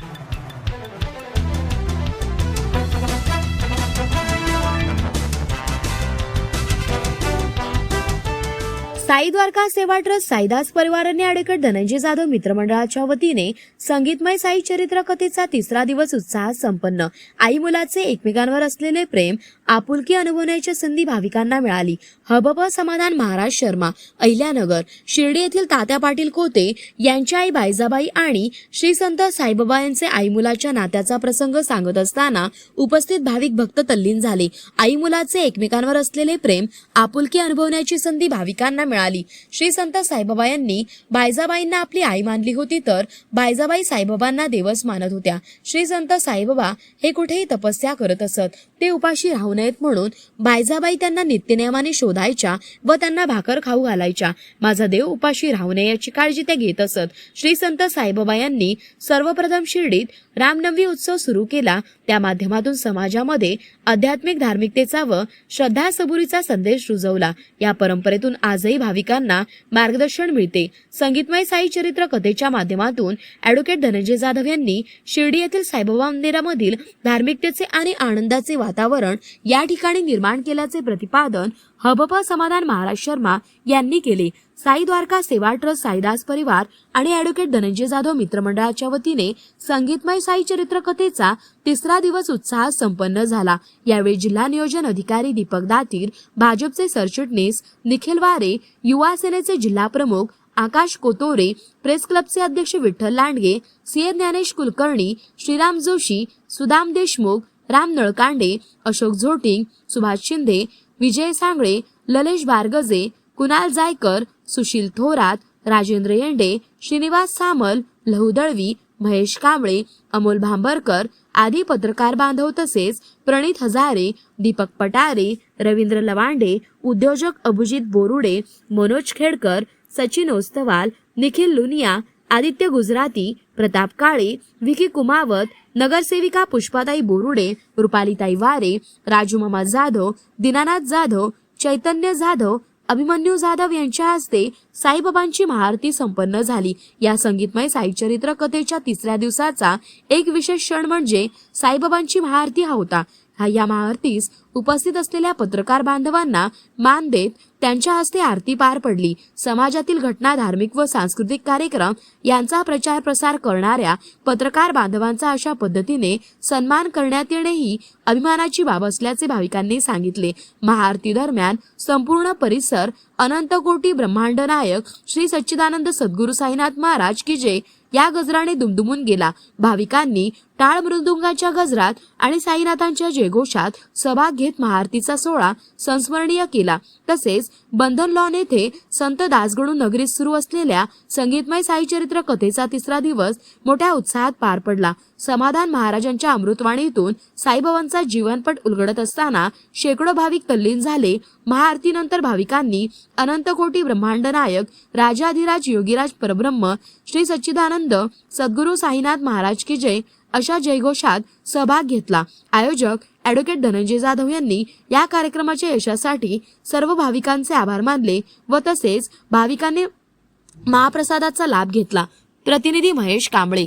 you. Sai Dwarka Seva trust Saidas परिवाराने advocate Dhananjay Jadhav मित्रमंडळाच्या वतीने संगीतमय साई चरित्र कथेचा तिसरा दिवस उत्साहात संपन्न. आई मुलाचे एकमेकांवर असलेले प्रेम आपुलकी अनुभवण्याची संधी भाविकांना मिळाली. हबप समाधान महाराज शर्मा अहिल्यानगर शिर्डी येथील तात्या पाटील कोते यांच्या आई बायजाबाई आणि श्री संत साईबाबा यांचे आई मुलाच्या नात्याचा प्रसंग सांगत असताना उपस्थित भाविक भक्त तल्लीन झाले. आई मुलाचे एकमेकांवर असलेले प्रेम आपुलकी अनुभवण्याची संधी भाविकांना मिळाली. श्री संत साईबाबा यांनी बायजाबाईंना आपली आई मानली होती तर बायजाबाई साईबाबांना देवच मानत होत्या. श्री संत साईबाबा हे कुठेही तपस्या करत असत. ते उपाशी राहू नयेत म्हणून बायजाबाई त्यांना नित्यनियमाने शोधायच्या व त्यांना भाकर खाऊ घालायच्या. माझा देव उपाशी राहू नये याची काळजी त्या घेत असत. श्री संत साईबाबा यांनी सर्वप्रथम शिर्डीत रामनवमी उत्सव सुरू केला. त्या माध्यमातून समाजामध्ये आध्यात्मिक धार्मिकतेचा व श्रद्धा सबुरीचा संदेश रुजवला. या परंपरेतून आजही भाविकांना मार्गदर्शन मिळते. संगीतमय साई चरित्र कथेच्या माध्यमातून ॲडव्होकेट धनंजय जाधव यांनी शिर्डी येथील साईबाबा मंदिरामधील धार्मिकतेचे आणि आनंदाचे वातावरण या ठिकाणी निर्माण केल्याचे प्रतिपादन हबप समाधान महाराज शर्मा यांनी केले. साई द्वारका सेवा ट्रस्ट साईदास परिवार आणि ॲडव्होकेट धनंजय जाधव मित्रमंडळाच्या वतीने संगीतमय साई चरित्र कथेचा तिसरा दिवस उत्साहात संपन्न झाला. यावेळी जिल्हा नियोजन अधिकारी दीपक दातीर भाजपचे सरचिटणीस निखिल वारे युवा सेनेचे जिल्हा प्रमुख आकाश कोतोरे प्रेस क्लबचे अध्यक्ष विठ्ठल लांडगे सीए ज्ञानेश कुलकर्णी श्रीराम जोशी सुदाम देशमुख राम नळकांडे अशोक झोटिंग सुभाष शिंदे विजय सांगळे ललेश बारगजे कुणाल जायकर सुशील थोरात राजेंद्र येंडे श्रीनिवास सामल लहू दळवी महेश कांबळे अमोल भांबरकर आदी पत्रकार बांधव तसेच प्रणित हजारे दीपक पटारे रवींद्र लवांडे उद्योजक अभिजित बोरुडे मनोज खेडकर सचिन ओस्तवाल निखिल लुनिया आदित्य गुजराती प्रताप काळे विकी कुमावत नगरसेविका पुष्पाताई बोरुडे रुपालीताई वारे राजूमामा जाधव दीनानाथ जाधव चैतन्य जाधव अभिमन्यू जाधव यांच्या हस्ते साईबाबांची महाआरती संपन्न झाली. या संगीतमय साईचरित्र कथेच्या तिसऱ्या दिवसाचा एक विशेष क्षण म्हणजे साईबाबांची महाआरती हा होता. या महाआरतीस उपस्थित असलेल्या पत्रकार बांधवांना मान देत त्यांच्या हस्ते आरती पार पडली. समाजातील घटना धार्मिक व सांस्कृतिक कार्यक्रम यांचा प्रचार प्रसार करणाऱ्या पत्रकार बांधवांचा अशा पद्धतीने सन्मान करण्यात येणे ही अभिमानाची बाब असल्याचे भाविकांनी सांगितले. महाआरती दरम्यान संपूर्ण परिसर अनंत कोटी ब्रह्मांड नायक श्री सच्चिदानंद सद्गुरू साईनाथ महाराज की जय. या गजराने दुमदुमून गेला. भाविकांनी टाळ मृदुंगाच्या गजरात आणि साईनाथांच्या जयघोषात सहभाग घेत महाआरतीचा सोहळा संस्मरणीय केला. तसेच बंधन लॉन येथे संत दासगणू नगरीत सुरू असलेल्या संगीतमय साईचरित्र कथेचा तिसरा दिवस मोठ्या उत्साहात पार पडला. समाधान महाराजांच्या अमृतवाणीतून साईबाबांचा जीवनपट उलगडत असताना शेकडो भाविक तल्लीन झाले. महाआरतीनंतर भाविकांनी अनंतकोटी ब्रह्मांड नायक राजाधिराज योगीराज परब्रह्म श्री सच्चिदानंद सद्गुरू साईनाथ महाराज की जय अशा जयघोषात सहभाग घेतला. आयोजक ॲडव्होकेट धनंजय जाधव यांनी या कार्यक्रमाच्या यशासाठी सर्व भाविकांचे आभार मानले व तसेच भाविकांनी महाप्रसादाचा लाभ घेतला. प्रतिनिधी महेश कांबळे.